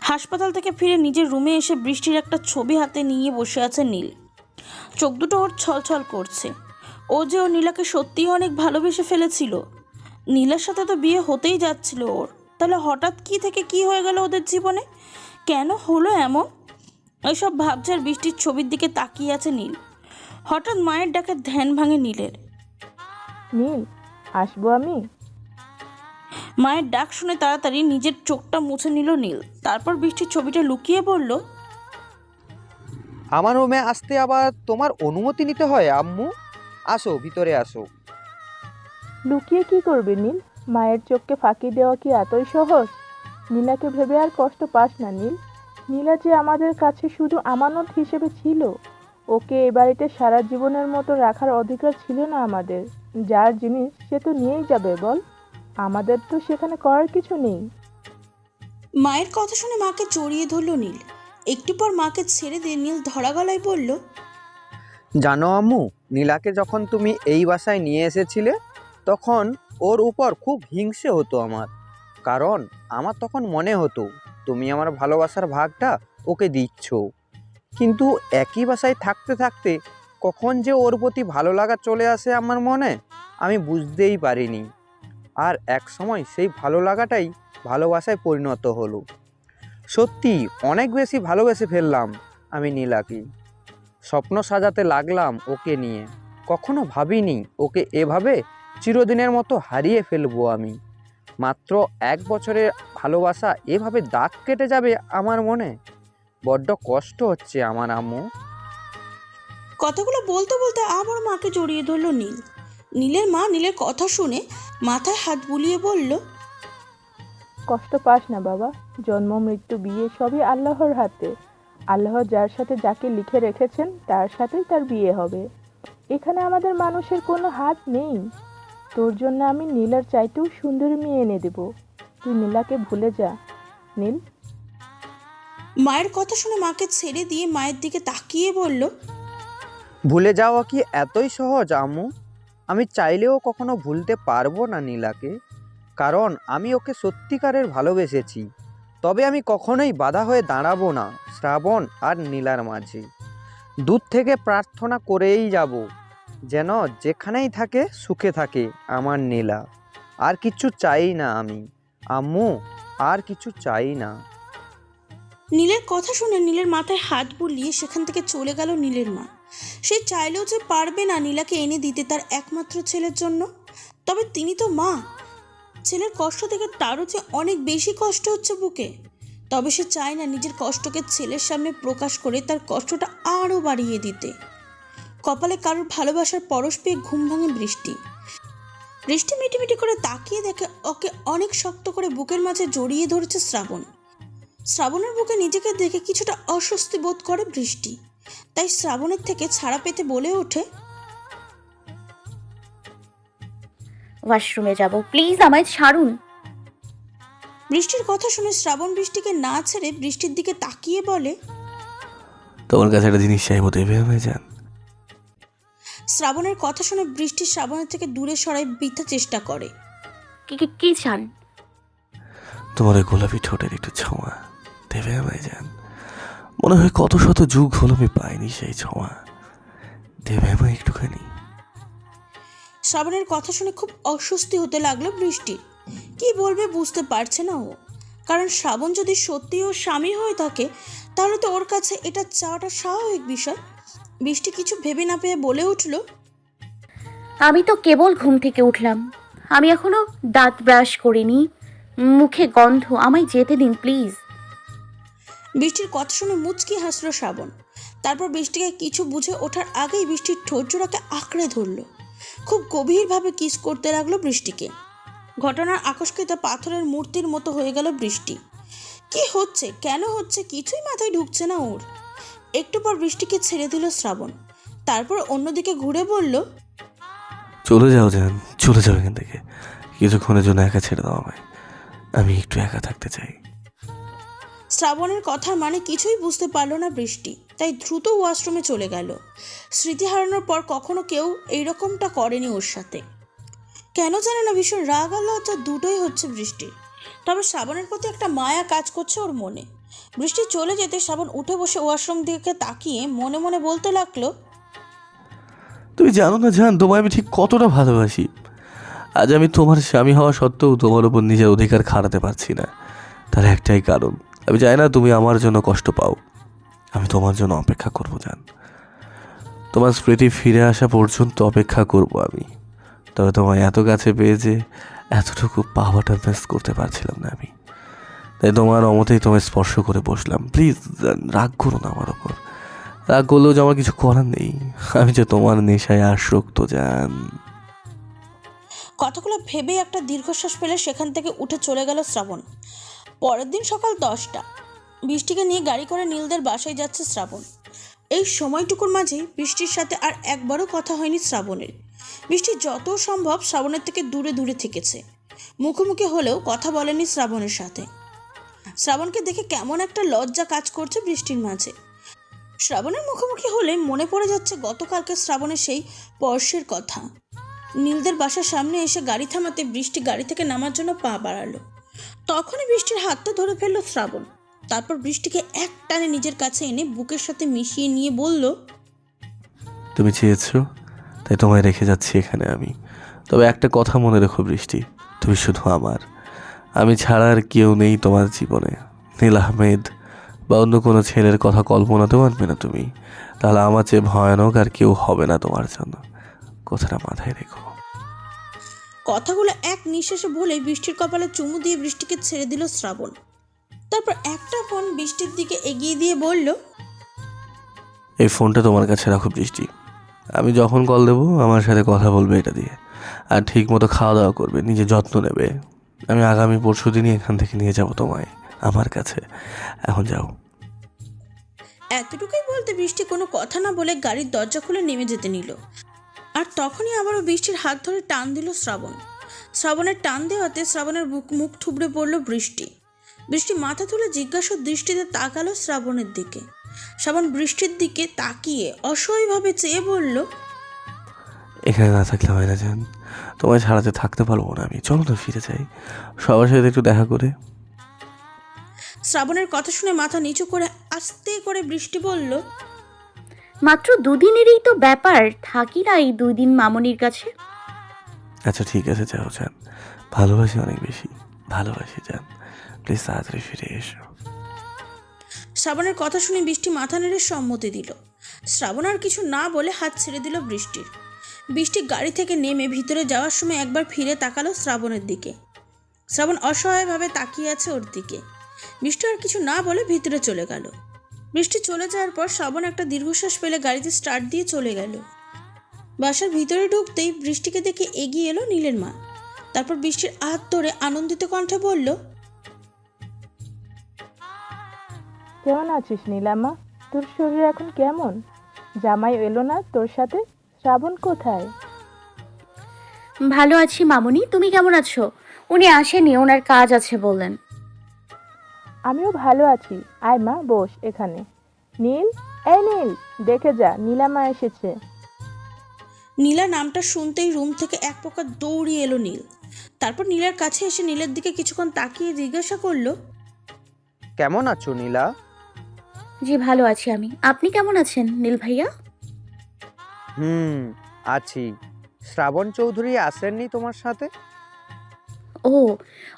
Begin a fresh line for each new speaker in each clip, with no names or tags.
হাসপাতাল থেকে ফিরে নিজের রুমে এসে বৃষ্টির একটা ছবি হাতে নিয়ে বসে আছে নীল। চোখ দুটো ওর ছলছল করছে। ও যে ও নীলাকে সত্যিই অনেক ভালোবেসে ফেলেছিল। নীলার সাথে তো বিয়ে হতেই যাচ্ছিল ওর। তাহলে হঠাৎ কি থেকে কি হয়ে গেল ওদের জীবনে? কেন হলো এমন? এসব ভাবছে আর বৃষ্টির ছবির দিকে তাকিয়ে আছে নীল। হঠাৎ মায়ের ডাকে ধ্যান ভাঙে নীলের।
নীল, আসব আমি?
মায়ের ডাক শুনে তাড়াতাড়ি নিজের চোখটা মুছে নিল নীল। তারপর বৃষ্টির ছবিটা লুকিয়ে বলল
আমার রুমে আসতে আবার তোমার অনুমতি নিতে হয় আম্মু? আসো ভিতরে আসো।
লুকিয়ে কি করবে নীল? মায়ের চোখকে ফাঁকি দেওয়া কি এতই সহজ? নীলাকে ভেবে আর কষ্ট পাস না নীল। নীলা যে আমাদের কাছে শুধু আমানত হিসেবে ছিল ওকে এ বাড়িতে সারা জীবনের মতো রাখার অধিকার ছিল না আমাদের। যার জিনিস সে তো নিয়েই যাবে বল। আমাদের তো সেখানে করার কিছু নেই।
মায়ের কথা শুনে মাকে জড়িয়ে ধরল নীল। একটু পর মাকে ছেড়ে দিয়ে নীল ধরা গলায় বলল
জানো আম্মু নীলাকে যখন তুমি এই বাসায় নিয়ে এসেছিলে তখন ওর উপর খুব হিংসে হতো আমার। কারণ আমার তখন মনে হতো তুমি আমার ভালোবাসার ভাগটা ওকে দিচ্ছ। কিন্তু একই বাসায় থাকতে থাকতে কখন যে ওর প্রতি ভালো লাগা চলে আসে আমার মনে আমি বুঝতেই পারিনি। আর এক সময় সেই ভালো লাগাটাই ভালোবাসায় পরিণত হলো। সত্যি, অনেক বেশি ভালোবেসে ফেললাম আমি নীলাকে। স্বপ্ন সাজাতে লাগলাম ওকে নিয়ে। কখনো ভাবিনি ওকে এভাবে চিরদিনের মতো হারিয়ে ফেলব আমি। মাত্র এক বছরের ভালোবাসা এভাবে দাগ কেটে যাবে আমার মনে? বড্ড কষ্ট হচ্ছে আমার আম্মু।
কথাগুলো বলতে বলতে আবার মাকে জড়িয়ে ধরল নীল। নীলের মা নীলের কথা শুনে মাথায় হাত বুলিয়ে বলল
কষ্ট পাস না বাবা জন্ম মৃত্যু বিয়ে সবই আল্লাহর হাতে। আল্লাহ যার সাথে যাকে লিখে রেখেছেন তার সাথেই তার বিয়ে হবে। এখানে আমাদের মানুষের কোনো হাত নেই। তোর জন্য আমি নীলার চাইতেও সুন্দরী মেয়ে এনে দেব। তুই নীলাকে ভুলে যা। নীল?
মায়ের কথা শুনে মাকে ছেড়ে দিয়ে মায়ের দিকে তাকিয়ে বলল
ভুলে যাওয়া কি এতই সহজ আম্মু? আমি চাইলেও কখনো ভুলতে পারব না নীলাকে, কারণ আমি ওকে সত্যিকারের ভালোবেসেছি। তবে আমি কখনোই বাধা হয়ে দাঁড়াবো না, শ্রাবণ আর নীলার মাঝে। দূর থেকে প্রার্থনা করেই যাব, যেন যেখানেই থাকে সুখে থাকে আমার নীলা। আর কিছু চাই না আমি, আম্মু, আর কিছু চাই না।
নীলের কথা শুনে নীলের মাথায় হাত বুলিয়ে সেখান থেকে চলে গেল নীলের মা। সে চাইলেও যে পারবে না নীলাকে এনে দিতে তার একমাত্র ছেলের জন্য। তবে তিনি তো মা। ছেলের কষ্ট থেকে তারও যে অনেক বেশি কষ্ট হচ্ছে বুকে। তবে সে চায় না নিজের কষ্টকে ছেলের সামনে প্রকাশ করে তার কষ্টটা আরও বাড়িয়ে দিতে। কপালে কারোর ভালোবাসার পরশ পেয়ে ঘুম ভাঙে বৃষ্টি। বৃষ্টি মিটিমিটি করে তাকিয়ে দেখে ওকে অনেক শক্ত করে বুকের মাঝে জড়িয়ে ধরেছে শ্রাবণ। শ্রাবণের বুকে নিজেকে দেখে কিছুটা অস্বস্তি বোধ করে বৃষ্টি। তাই শ্রাবণের থেকে ছাড়া পেতে বলে ওঠে।
ওয়াশরুমে যাব। প্লিজ আমায় ছাড়ুন।
বৃষ্টির কথা শুনে শ্রাবণ বৃষ্টিকে না ছেড়ে বৃষ্টির দিকে তাকিয়ে বলে
তোমার কাছে একটা জিনিস চাইব দেবে আমায় যান।
শ্রাবণের কথা শুনে বৃষ্টি শ্রাবণের থেকে দূরে সরাই বৃথা চেষ্টা করে।
কি কি- কি চান?
তোমার ওই গোলাপি ঠোঁটের একটু ছোঁয়া দেবে আমায় যান। মনে হয় কত শত যুগ হলো আমি পাইনি সেই ছোঁয়া। দেবে আমায় একটুখানি।
শ্রাবণের কথা শুনে খুব অস্বস্তি হতে লাগল বৃষ্টির কি বলবে বুঝতে পারছে না ও। কারণ শ্রাবণ যদি সত্যি ও স্বামী হয়ে থাকে তাহলে তো ওর কাছে এটা চাওয়াটা স্বাভাবিক বিষয়। বৃষ্টি কিছু ভেবে না পেয়ে বলে উঠল
আমি তো কেবল ঘুম থেকে উঠলাম। আমি এখনও দাঁত ব্রাশ করিনি। মুখে গন্ধ আমায় যেতে দিন প্লিজ।
বৃষ্টির কথা শুনে মুচকি হাসলো শ্রাবণ। তারপর বৃষ্টিকে কিছু বুঝে ওঠার আগেই বৃষ্টির ঠোঁট জোড়াকে আঁকড়ে ধরলো। খুব গভীরভাবে কিস করতে লাগল বৃষ্টিকে। ঘটনার আকস্মিত পাথরের মূর্তির মতো হয়ে গেল বৃষ্টি। কি হচ্ছে? কেন হচ্ছে? কিছুই মাথায় ঢুকছে না ওর। একটু পর বৃষ্টিকে ছেড়ে দিল শ্রাবণ। তারপর অন্যদিকে ঘুরে বলল,
চলে যাও যান চলে যাও এখান থেকে। কিছুক্ষণের জন্য একা ছেড়ে দাও আমায়। আমি একটু একা থাকতে চাই।
শ্রাবণের কথার মানে কিছুই বুঝতে পারল না বৃষ্টি। তাই দ্রুত ওয়াশরুমে চলে গেল। স্মৃতি হারানোর পর কখনো কেউ এইরকমটা করেনি ওর সাথে। কেন জানে না ভীষণ রাগ আর লজ্জা দুটোই হচ্ছে বৃষ্টির। তবে শ্রাবণের প্রতি একটা মায়া কাজ করছে ওর মনে। বৃষ্টি চলে যেতে শ্রাবণ উঠে বসে ওয়াশরুম দিকে তাকিয়ে মনে মনে বলতে লাগল,
তুমি জানো না জান, তোমায় আমি ঠিক কতটা ভালোবাসি। আজ আমি তোমার স্বামী হওয়া সত্ত্বেও তোমার উপর নিজের অধিকার খাটাতে পারছি না। তার একটাই কারণ আমি চাই না তুমি আমার জন্য কষ্ট পাও। আমি তোমার জন্য অপেক্ষা করব, জান। তোমার স্মৃতি ফিরে আসা পর্যন্ত অপেক্ষা করব আমি। তবে তোমায় এত কাছে পেয়ে যে এতটুকু পাওয়াটা মিস করতে পারছিলাম না আমি। তাই তোমার অমতেই তোমায় স্পর্শ করে বসলাম। প্লিজ রাগ করো না আমার ওপর রাগ করলেও যে আমার কিছু করার নেই। আমি যে তোমার নেশায় আসক্ত, জান।
কথাগুলো ভেবে একটা দীর্ঘশ্বাস পেলে সেখান থেকে উঠে চলে গেল শ্রাবণ। পরের দিন সকাল দশটা। বৃষ্টিকে নিয়ে গাড়ি করে নীলদের বাসায় যাচ্ছে শ্রাবণ। এই সময়টুকুর মাঝে বৃষ্টির সাথে আর একবারও কথা হয়নি শ্রাবণের। বৃষ্টি যত সম্ভব শ্রাবণের থেকে দূরে দূরে থেকেছে। মুখোমুখি হলেও কথা বলেনি শ্রাবণের সাথে। শ্রাবণকে দেখে কেমন একটা লজ্জা কাজ করছে বৃষ্টির মাঝে। শ্রাবণের মুখোমুখি হলে মনে পড়ে যাচ্ছে গতকালকে শ্রাবণের সেই স্পর্শের কথা। নীলদের বাসার সামনে এসে গাড়ি থামাতে বৃষ্টি গাড়ি থেকে নামার জন্য পা বাড়ালো। তখনই বৃষ্টির হাতটা ধরে ফেলল শ্রাবণ। তারপর বৃষ্টিকে এক টানে নিজের কাছে এনে বুকের সাথে মিশিয়ে নিয়ে বলল,
তুমি চেয়েছো, তাই তোমায় রেখে যাচ্ছি এখানে আমি। তবে একটা কথা মনে রেখো বৃষ্টি, তুমি শুধু আমার। আমি ছাড়া আর কেউ নেই তোমার জীবনে। নীল আহমেদ বা অন্য কোনো ছেলের কথা কল্পনাতেও আনবে না তুমি। তাহলে আমার চেয়ে ভয়ানক আর কেউ হবে না তোমার জন্য। কথাটা মাথায় রেখো।
কথাগুলো এক নিঃশ্বাসে বলে বৃষ্টির কপালে চুমু দিয়ে বৃষ্টিকে ছেড়ে দিল শ্রাবণ। তারপর একটা ফোন বৃষ্টির দিকে এগিয়ে দিয়ে বলল
এই ফোনটা তোমার কাছে রাখো বৃষ্টি। আমি যখন কল দেবো আমার সাথে কথা বলবে এটা দিয়ে। আর ঠিক মতো খাওয়া দাওয়া করবে নিজে যত্ন নেবে। আমি আগামী পরশু দিনই এখান থেকে নিয়ে যাব তোমায় আমার কাছে। এখন যাও।
এতটুকুই বলতে বৃষ্টি কোনো কথা না বলে গাড়ির দরজা খুলে নেমে যেতে নিল। আর তখনই আবারও বৃষ্টির হাত ধরে টান দিল শ্রাবণ। শ্রাবণের টান দেওয়াতে শ্রাবণের বুক মুখ থুবড়ে পড়ল বৃষ্টি। বৃষ্টি মাথা তুলে জিজ্ঞাসা দৃষ্টিতে তাকালো শ্রাবণের দিকে। শ্রাবণ বৃষ্টির দিকে তাকিয়ে অসহায়ভাবে চেয়ে বলল
এখানে না থাকলে হয় না জান তোমায় ছাড়াতে থাকতে পারব না আমি। চলো না ফিরে যাই সবার সাথে একটু দেখা করে।
শ্রাবণের কথা শুনে মাথা নিচু করে আস্তে করে বৃষ্টি বলল
মাত্র দুদিনেরই তো ব্যাপার থাকি না এই দুই দিন মামনির কাছে।
আচ্ছা ঠিক আছে যাও যান। ভালোবাসি অনেক বেশি। ভালোবাসি যান। প্লিজ তাড়াতাড়ি ফিরে এসো।
শ্রাবণের কথা শুনে বৃষ্টি মাথা নেড়ে সম্মতি দিল। শ্রাবণ আর কিছু না বলে হাত ছেড়ে দিল বৃষ্টির। বৃষ্টি গাড়ি থেকে নেমে ভিতরে যাওয়ার সময় একবার ফিরে তাকালো শ্রাবণের দিকে। শ্রাবণ অসহায়ভাবে তাকিয়ে আছে ওর দিকে। বৃষ্টি আর কিছু না বলে ভিতরে চলে গেল। বৃষ্টি চলে যাওয়ার পর শ্রাবণ একটা দীর্ঘশ্বাস ফেলে গাড়িতে স্টার্ট দিয়ে চলে গেল। বাসার ভিতরে ঢুকতেই বৃষ্টিকে দেখে এগিয়ে এলো নীলের মা। তারপর বৃষ্টির হাত ধরে আনন্দিত কণ্ঠে বলল
কেমন আছিস নীলামা তোর শরীর এখন কেমন? জামাই এলো না তোর সাথে? শ্রাবণ কোথায়?
ভালো আছি মামনি তুমি কেমন আছো? উনি আসেনি ওনার কাজ আছে বললেন।
আমিও ভালো আছি। আয় মা বস এখানে। নীল? এই নীল দেখে যা নীলামা এসেছে।
নীলা নামটা শুনতেই রুম থেকে এক প্রকার দৌড়িয়ে এলো নীল। তারপর নীলার কাছে এসে নীলের দিকে কিছুক্ষণ তাকিয়ে জিজ্ঞাসা করল
কেমন আছো নীলা?
জি ভালো আছি আমি। আপনি কেমন আছেন নীল ভাইয়া?
হুম আছি। শ্রাবণ চৌধুরী আসেননি তোমার সাথে?
ও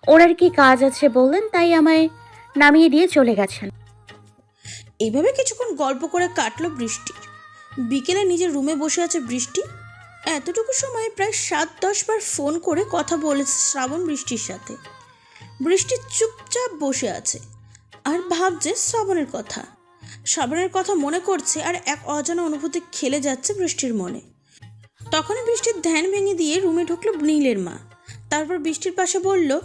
ওনার কি কাজ আছে বললেন তাই আমায় নামিয়ে দিয়ে চলে গেছেন।
এইভাবে কিছুক্ষণ গল্প করে কাটলো বৃষ্টির বিকেলে নিজের রুমে বসে আছে বৃষ্টি। এতটুকু সময় প্রায় সাত, দশ বার ফোন করে কথা বলেছে শ্রাবণ বৃষ্টির সাথে। বৃষ্টি চুপচাপ বসে আছে আর ভাবছে শ্রাবণের কথা। শ্রাবণের কথা মনে করছে আর এক অজানা অনুভূতি খেলে যাচ্ছে বৃষ্টির মনে। তখনই বৃষ্টির ধ্যান ভেঙে দিয়ে রুমে ঢুকলো নীলের মা। তারপর বৃষ্টির পাশে বলল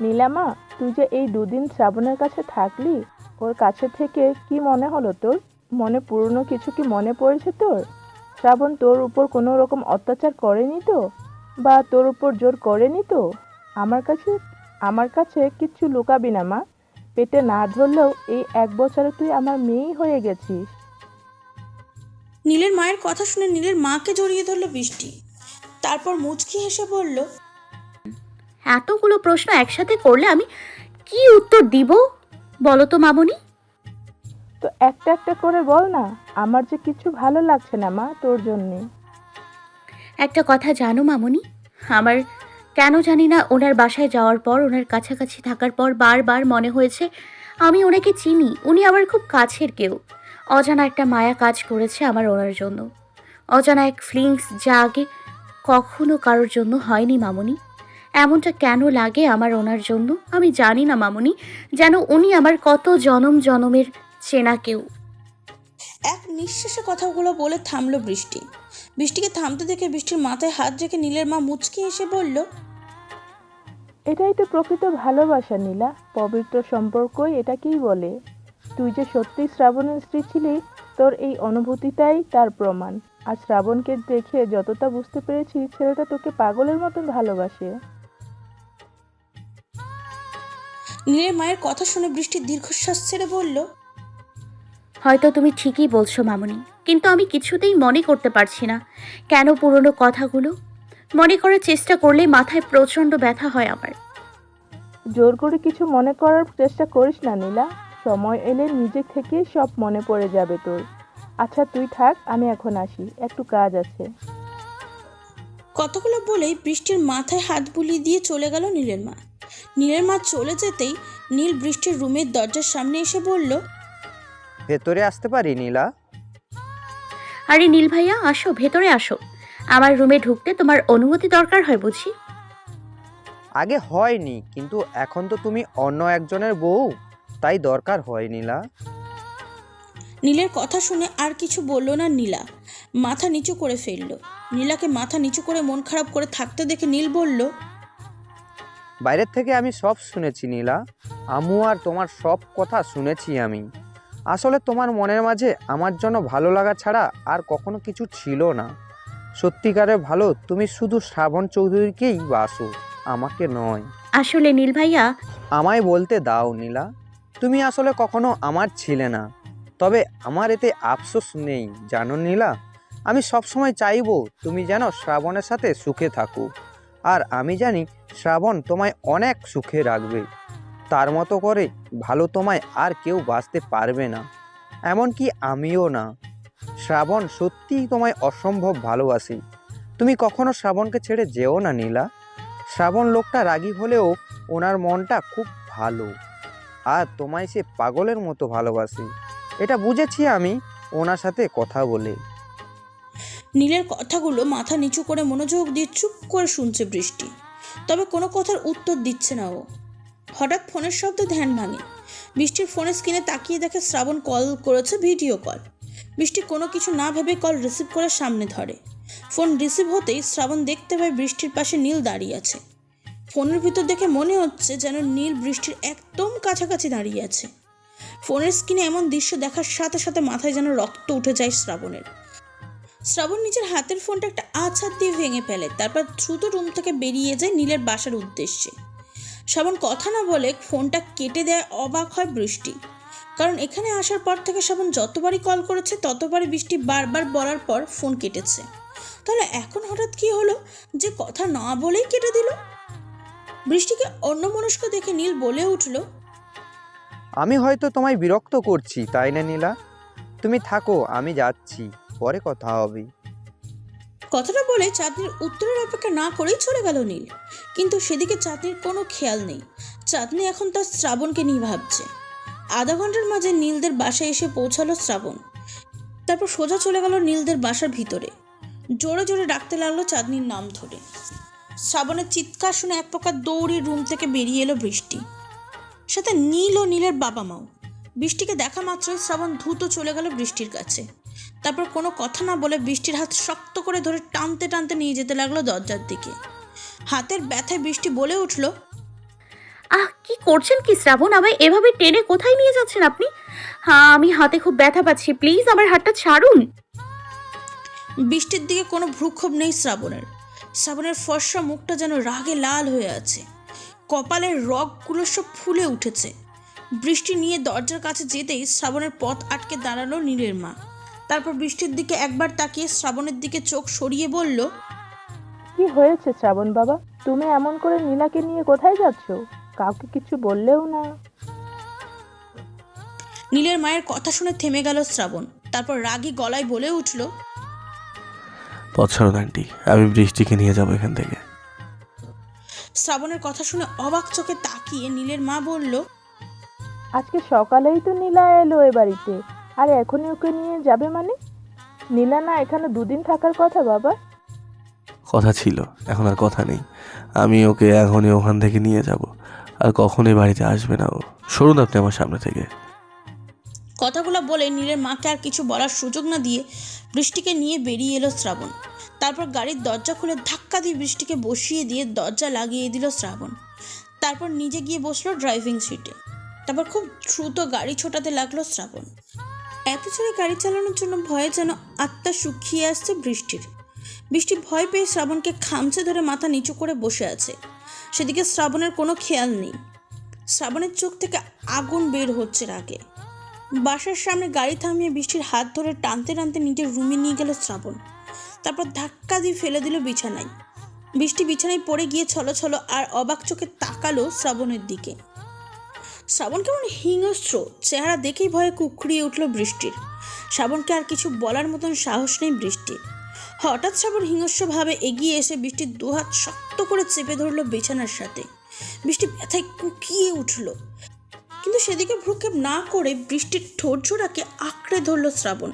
নীলামা, তুই যে এই দুদিন শ্রাবণের কাছে থাকলি, ওর কাছে থেকে কি মনে হলো তোর? মনে পুরনো কিছু কি মনে পড়েছে তোর? শ্রাবণ তোর উপর কোনো রকম অত্যাচার করেনি তো? বা তোর উপর জোর করেনি তো? আমার কাছে আমার কাছে কিচ্ছু লুকাবি না, মা। পেটে না ধরলেও এই এক বছরে তুই আমার মেয়েই হয়ে গেছিস।
নীলের মায়ের কথা শুনে নীলের মাকে জড়িয়ে ধরলো বৃষ্টি। তারপর মুচকি হেসে বলল
এতগুলো প্রশ্ন একসাথে করলে আমি কি উত্তর দিব? বলো তো মামুনি।
তো একটা একটা করে বল না আমার যে কিছু ভালো লাগছে না মা তোর জন্যে।
একটা কথা জানো মামুনি আমার কেন জানি না ওনার বাসায় যাওয়ার পর ওনার কাছাকাছি থাকার পর বারবার মনে হয়েছে আমি ওনাকে চিনি উনি আমার খুব কাছের কেউ। অজানা একটা মায়া কাজ করেছে আমার ওনার জন্য। অজানা এক ফিলিংস যা আগে কখনো কারোর জন্য হয়নি মামুনি। এমনটা কেন লাগে আমার ওনার জন্য? আমি জানি না মামুনি। যেন উনি আমার কত জনম জনমের চেনা কেউ।
এক নিঃশ্বাসে কথাগুলো বলে থামলো বৃষ্টি। বৃষ্টিকে থামতে দেখে বৃষ্টির মাথায় হাত রেখে নীলের মা মুচকি এসে বলল
এটাই তো প্রকৃত ভালোবাসা নীলা। পবিত্র সম্পর্কই এটাকেই বলে। তুই যে সত্যি শ্রাবণের স্ত্রী ছিলি তোর এই অনুভূতিটাই তার প্রমাণ। আর শ্রাবণকে দেখে যতটা বুঝতে পেরেছি ছেলেটা তোকে পাগলের মতন ভালোবাসে।
নীলের মায়ের কথা শুনে বৃষ্টি দীর্ঘশ্বাস ছেড়ে বলল
হয়তো তুমি ঠিকই বলছো মামুনি কিন্তু আমি কিছুতেই মনে করতে পারছি না। কেন পুরনো কথাগুলো? মনে করার চেষ্টা করলে মাথায় প্রচণ্ড ব্যথা হয় আমার।
জোর করে কিছু মনে করার চেষ্টা করিস না নীলা। সময় এলে নিজে থেকে সব মনে পড়ে যাবে তোর। আচ্ছা তুই থাক আমি এখন আসি। একটু কাজ আছে।
কতগুলো বলেই বৃষ্টির মাথায় হাত বুলিয়ে দিয়ে চলে গেল নীলের মা। নীলের মা চলে যেতেই নীল বৃষ্টির রুমের দরজার সামনে এসে বলল
ভেতরে আসতে পারি নীলা?
আরে নীল ভাইয়া আসো ভেতরে আসো। আমার রুমে ঢুকতে তোমার অনুমতি দরকার হয় বুঝি?
আগে হয়নি কিন্তু এখন তো তুমি অন্য একজনের বউ তাই দরকার হয় নীলা।
নীলের কথা শুনে আর কিছু বলল না নীলা। মাথা নিচু করে ফেলল। নীলাকে মাথা নিচু করে মন খারাপ করে থাকতে দেখে নীল বলল
বাইরের থেকে আমি সব শুনেছি নীলা। আমু আর তোমার সব কথা শুনেছি আমি। আসলে তোমার মনের মাঝে আমার জন্য ভালো লাগা ছাড়া আর কখনো কিছু ছিল না। সত্যিকারে ভালো তুমি শুধু শ্রাবণ চৌধুরীকেই বাসো আমাকে নয়।
আসলে নীল ভাইয়া
আমায় বলতে দাও নীলা তুমি আসলে কখনো আমার ছিলে না। তবে আমার এতে আফসোস নেই জানো নীলা? আমি সবসময় চাইব তুমি যেন শ্রাবণের সাথে সুখে থাকো। আর আমি জানি শ্রাবণ তোমায় অনেক সুখে রাখবে। তার মতো করে ভালো তোমায় আর কেউ বাঁচতে পারবে না। এমনকি আমিও না। শ্রাবণ সত্যিই তোমায় অসম্ভব ভালোবাসি। তুমি কখনো শ্রাবণকে ছেড়ে যেও না, নীলা। শ্রাবণ লোকটা রাগী হলেও ওনার মনটা খুব ভালো। আর তোমায় সে পাগলের মতো ভালোবাসি। এটা বুঝেছি আমি ওনার সাথে কথা বলে।
নীলের কথাগুলো মাথা নিচু করে মনোযোগ দিয়ে চুপ করে শুনছে বৃষ্টি। তবে কোনো কথার উত্তর দিচ্ছে না ও। হঠাৎ ফোনের শব্দে ধ্যান ভাঙে। বৃষ্টির ফোনের স্ক্রিনে তাকিয়ে দেখে শ্রাবণ কল করেছে ভিডিও কল। বৃষ্টি কোনো কিছু না ভেবে কল রিসিভ করে সামনে ধরে। ফোন রিসিভ হতেই শ্রাবণ দেখতে পায় বৃষ্টির পাশে নীল দাঁড়িয়ে আছে। ফোনের ভিতর দেখে মনে হচ্ছে যেন নীল বৃষ্টির একদম কাছাকাছি দাঁড়িয়ে আছে। ফোনের স্ক্রিনে এমন দৃশ্য দেখার সাথে সাথে মাথায় যেন রক্ত উঠে যায় শ্রাবণের। শ্রাবণ নিজের হাতের ফোনটা একটা আছাদ দিয়ে ভেঙে ফেলে, তারপর দ্রুত রুম থেকে বেরিয়ে যায় নীলের বাসার উদ্দেশ্যে। শ্রাবণ কথা না বলে ফোনটা কেটে দেয় অবাক হয় বৃষ্টি। কারণ এখানে আসার পর থেকে শ্রাবণ যতবারই কল করেছে, ততবারই বৃষ্টি বারবার বলার পর ফোন কেটেছে। তাহলে এখন হঠাৎ কি হলো? যে কথা না বলেই কেটে দিল? বৃষ্টিকে অন্য মনস্ক দেখে নীল বলে উঠল,
আমি হয়তো তোমায় বিরক্ত করছি, তাই না নীলা? তুমি থাকো, আমি যাচ্ছি। পরে কথা হবে।
কথাটা বলে চাঁদনির উত্তরের অপেক্ষা না করেই চলে গেল নীল। কিন্তু সেদিকে চাঁদনির কোনো খেয়াল নেই। চাঁদনি এখন তার শ্রাবণকে নিয়ে ভাবছে। আধা ঘণ্টার মাঝে নীলদের বাসায় এসে পৌঁছালো শ্রাবণ। তারপর সোজা চলে গেল নীলদের বাসার ভিতরে। জোরে জোরে ডাকতে লাগল চাঁদনির নাম ধরে। শ্রাবণের চিৎকার শুনে এক প্রকার দৌড়ে রুম থেকে বেরিয়ে এলো বৃষ্টি। সাথে নীল ও নীলের বাবা মাও বৃষ্টিকে দেখা মাত্রই শ্রাবণ দ্রুত চলে গেল বৃষ্টির কাছে। তারপর কোনো কথা না বলে বৃষ্টির হাত শক্ত করে ধরে টানতে টানতে নিয়ে যেতে লাগল দরজার দিকে। হাতের ব্যথায় বৃষ্টি বলে উঠল
আহ কি করছেন কি শ্রাবণ? আমায় এভাবে টেনে কোথায় নিয়ে যাচ্ছেন আপনি? হ্যাঁ আমি হাতে খুব ব্যথা পাচ্ছি। প্লিজ আমার হাতটা ছাড়ুন।
বৃষ্টির দিকে কোনো ভ্রুক্ষোভ নেই শ্রাবণের। শ্রাবণের ফর্সা মুখটা যেন রাগে লাল হয়ে আছে। কপালের রগগুলো সব ফুলে উঠেছে। বৃষ্টি নিয়ে দরজার কাছে যেতেই শ্রাবণের পথ আটকে দাঁড়াল নীলের মা। তারপর বৃষ্টির দিকে একবার তাকিয়ে শ্রাবণের দিকে চোখ সরিয়ে বলল
কি হয়েছে শ্রাবণ বাবা? তুমি এমন করে নীলাকে নিয়ে কোথায় যাচ্ছ? কাউকে কিছু বললেও না।
নীলের মায়ের কথা শুনে থেমে গেল শ্রাবণ। তারপর রাগী গলায় বলে উঠল
পথ ছাড়ুন আন্টি আমি বৃষ্টিকে নিয়ে যাব এখান থেকে।
শ্রাবণের কথা শুনে অবাক চোখে তাকিয়ে নীলের মা বলল
আজকে সকালেই তো নীলা এলো এ বাড়িতে। আর এখনই ওকে নিয়ে যাবে মানে? নীলা না এখানে দুদিন থাকার কথা বাবা?
কথা ছিল এখন আর কথা নেই। আমি ওকে এখনই ওখান থেকে নিয়ে যাব আর কখনোই বাড়িতে আসবে না ও। সরুন আপনি আমার সামনে থেকে।
কথাগুলো বলে নীলের মাকে আর কিছু বলার সুযোগ না দিয়ে বৃষ্টিকে নিয়ে বেরিয়ে এলো শ্রাবণ। তারপর গাড়ির দরজা খুলে ধাক্কা দিয়ে বৃষ্টিকে বসিয়ে দিয়ে দরজা লাগিয়ে দিল শ্রাবণ। তারপর নিজে গিয়ে বসল ড্রাইভিং সিটে। তারপর খুব দ্রুত গাড়ি ছোটাতে লাগল শ্রাবণ। এত জোরে গাড়ি চালানোর জন্য ভয়ে যেন আত্মা শুকিয়ে আসছে বৃষ্টির। বৃষ্টি ভয় পেয়ে শ্রাবণকে খামচে ধরে মাথা নিচু করে বসে আছে। সেদিকে শ্রাবণের কোনো খেয়াল নেই। শ্রাবণের চোখ থেকে আগুন বের হচ্ছে রাগে। বাসার সামনে গাড়ি থামিয়ে বৃষ্টির হাত ধরে টানতে টানতে নিজের রুমে নিয়ে গেল শ্রাবণ। তারপর ধাক্কা দিয়ে ফেলে দিল বিছানায়। বৃষ্টি বিছানায় পড়ে গিয়ে ছলো ছলো আর অবাক চোখে তাকালো শ্রাবণের দিকে। শ্রাবণ কেমন হিংস্র চেহারা দেখেই ভয়ে কুকড়িয়ে উঠল বৃষ্টির। শ্রাবণকে আর কিছু বলার মতন সাহস নেই বৃষ্টির। হঠাৎ শ্রাবণ হিংস্রভাবে এগিয়ে এসে বৃষ্টির দুহাত শক্ত করে চেপে ধরলো বিছানার সাথে। বৃষ্টি ব্যথায় কুকিয়ে উঠল। কিন্তু সেদিকে ভ্রুক্ষেপ না করে বৃষ্টির ঠোঁট জোড়াকে আঁকড়ে ধরলো শ্রাবণ।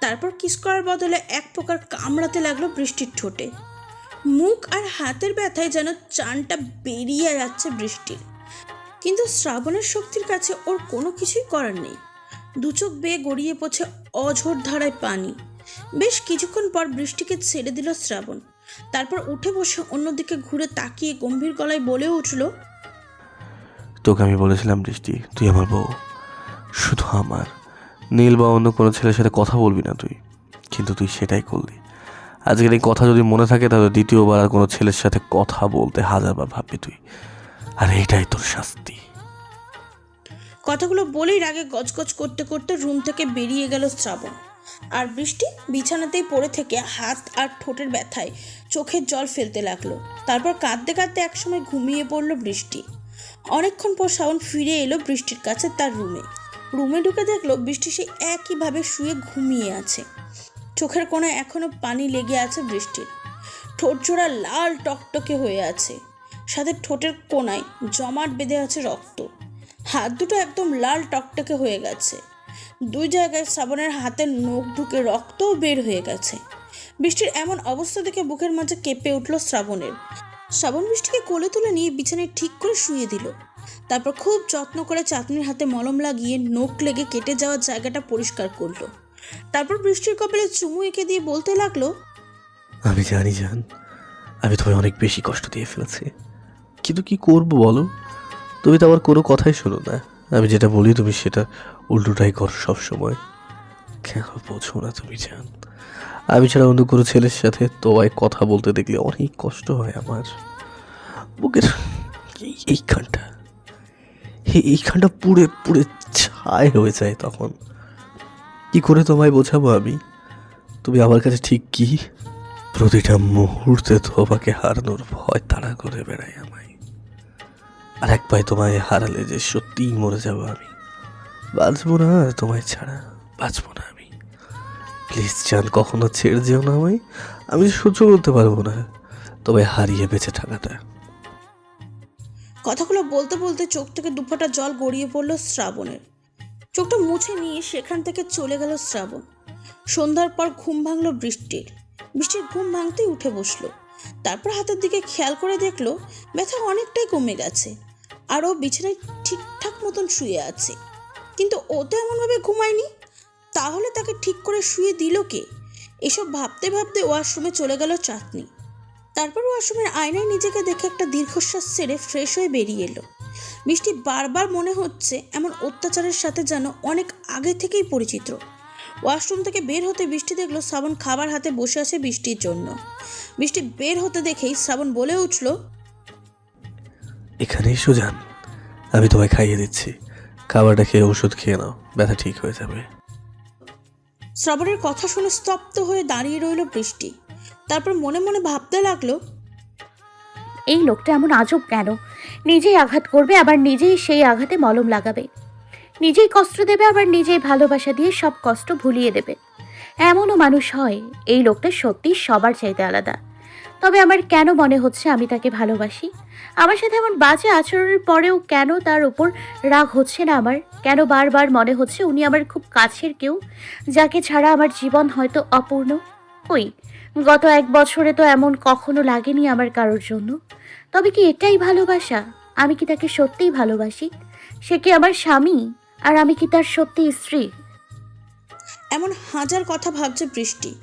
তারপর কিস করার বদলে এক প্রকার কামড়াতে লাগল বৃষ্টির ঠোঁটে। মুখ আর হাতের ব্যথায় যেন চানটা বেরিয়ে যাচ্ছে বৃষ্টির। কিন্তু শ্রাবণের শক্তির কাছে ওর কোনো কিছুই করার নেই। দু চোখ বেয়ে গড়িয়ে পড়ছে অঝোর ধারায় পানি। বেশ কিছুক্ষণ পর বৃষ্টিকে ছেড়ে দিল শ্রাবণ। তারপর উঠে বসে অন্যদিকে ঘুরে তাকিয়ে গম্ভীর গলায় বলে উঠল,
তোকে আমি বলেছিলাম বৃষ্টি, তুই আমার বউ। শুধু আমার। নীল বা অন্য কোনো ছেলের সাথে কথা বলবি না তুই। কিন্তু তুই সেটাই করলি। আজকের এই কথা যদি মনে থাকে, তাহলে দ্বিতীয়বার আর কোনো ছেলের সাথে কথা বলতে হাজারবার ভাববি তুই। আর এইটাই তোর শাস্তি।
কথাগুলো বলেই রাগে গজগজ করতে করতে রুম থেকে বেরিয়ে গেল শ্রাবণ। আর বৃষ্টি বিছানাতেই পড়ে থেকে হাত আর ঠোঁটের ব্যথায় চোখের জল ফেলতে লাগল। তারপর কাঁদতে কাঁদতে একসময় ঘুমিয়ে পড়ল বৃষ্টি। অনেকক্ষণ পর শ্রাবণ ফিরে এলো বৃষ্টির কাছে তার রুমে। রুমে ঢুকে দেখল বৃষ্টি সেই একইভাবে শুয়ে ঘুমিয়ে আছে। চোখের কোণে এখনও পানি লেগে আছে বৃষ্টির। ঠোঁট জোড়া লাল টকটকে হয়ে আছে। সাথে ঠোঁটের কোণায় জমাট বেঁধে আছে রক্ত। হাত দুটো একদম লাল টকটকে হয়ে গেছে। দুই জায়গায় শ্রাবণের হাতের নখ ঢুকে রক্তও বের হয়ে গেছে। বৃষ্টির এমন অবস্থা দেখে বুকের মাঝে কেঁপে উঠল শ্রাবণের। শ্রাবণ বৃষ্টিকে কোলে তুলে নিয়ে বিছানায় ঠিক করে শুয়ে দিল। তারপর খুব যত্ন করে চাঁদনির হাতে মলম লাগিয়ে নখ লেগে কেটে যাওয়ার জায়গাটা পরিষ্কার করল। তারপর বৃষ্টির কপালে চুমু এঁকে দিয়ে বলতে লাগল,
আমি জানি জান, আমি তোমায় অনেক বেশি কষ্ট দিয়ে ফেলেছি। কিন্তু কি করব বলো? তুমি তো আমার কোনো কথাই শোনো না। আমি যেটা বলি তুমি সেটা উল্টোটাই করো সব সময় কেন বোঝো না তুমি, জান। আমি ছাড়া অন্য কোনো ছেলের সাথে তোমায় কথা বলতে দেখলে অনেক কষ্ট হয় আমার। বুকের এই- এইখানটা এই- এইখানটা পুড়ে পুড়ে ছাই হয়ে যায় তখন। কি করে তোমায় বোঝাবো আমি? তুমি আমার কাছে ঠিক কি? প্রতিটা মুহূর্তে তোমাকে হারানোর ভয় তাড়া করে বেড়াই আমায়। আর এক পায়ে তোমায় হারালে যে সত্যিই মরে যাব আমি। বাঁচবো না তোমায় ছাড়া বাঁচবো না আমি। প্লিজ চান কখনো ছেড়ে যেও না আমায়। আমি সহ্য করতে পারব না। তোমায় হারিয়ে বেঁচে থাকাটা।
কথাগুলো বলতে বলতে চোখ থেকে দুফোঁটা জল গড়িয়ে পড়ল শ্রাবণের। চোখটা মুছে নিয়ে সেখান থেকে চলে গেল শ্রাবণ। সন্ধ্যার পর ঘুম ভাঙলো বৃষ্টির। বৃষ্টির ঘুম ভাঙতেই উঠে বসল। তারপর হাতের দিকে খেয়াল করে দেখল ব্যথা অনেকটাই কমে গেছে। আর ও বিছানায় ঠিকঠাক মতন শুয়ে আছে। কিন্তু ও তো এমনভাবে ঘুমায়নি? তাহলে তাকে ঠিক করে শুয়ে দিল কে? এসব ভাবতে ভাবতে ওয়াশরুমে চলে গেল চাঁদনি। তারপর ওয়াশরুমের আয়নায় নিজেকে দেখে একটা দীর্ঘশ্বাস ছেড়ে ফ্রেশ হয়ে বেরিয়ে এলো। বৃষ্টি বারবার মনে হচ্ছে এমন অত্যাচারের সাথে যেন অনেক আগে থেকেই পরিচিত। ওয়াশরুম থেকে বের হতে বৃষ্টি দেখল শ্রাবণ খাবার হাতে বসে আছে বৃষ্টির জন্য। বৃষ্টি বের হতে দেখেই শ্রাবণ বলে উঠল
এখানে এসো যান আমি তোমায় খাইয়ে দিচ্ছি। খাবারটা খেয়ে ওষুধ খেয়ে নাও ব্যথা ঠিক হয়ে যাবে।
শ্রাবণের কথা শুনে স্তব্ধ হয়ে দাঁড়িয়ে রইল বৃষ্টি। তারপর মনে মনে ভাবতে লাগল
এই লোকটা এমন আজব কেন? নিজেই আঘাত করবে আবার নিজেই সেই আঘাতে মলম লাগাবে। নিজেই কষ্ট দেবে আবার নিজেই ভালোবাসা দিয়ে সব কষ্ট ভুলিয়ে দেবে। এমনও মানুষ হয়, এই লোকটা সত্যি সবার চাইতে আলাদা। তবে আমার কেন মনে হচ্ছে আমি তাকে ভালোবাসি? আমার সাথে এমন বাজে আচরণের পরেও কেন তার উপর রাগ হচ্ছে না আমার? কেন বারবার মনে হচ্ছে উনি আমার খুব কাছের কেউ, যাকে ছাড়া আমার জীবন হয়তো অপূর্ণ? ওই গত এক বছরে তো এমন কখনো লাগেনি আমার কারোর জন্য। তবে কি এটাই ভালোবাসা? আমি কি তাকে সত্যিই ভালোবাসি? সে কি আমার স্বামী? আর আমি কি তার সত্যি স্ত্রী?
এমন হাজার কথা ভাবছে বৃষ্টি।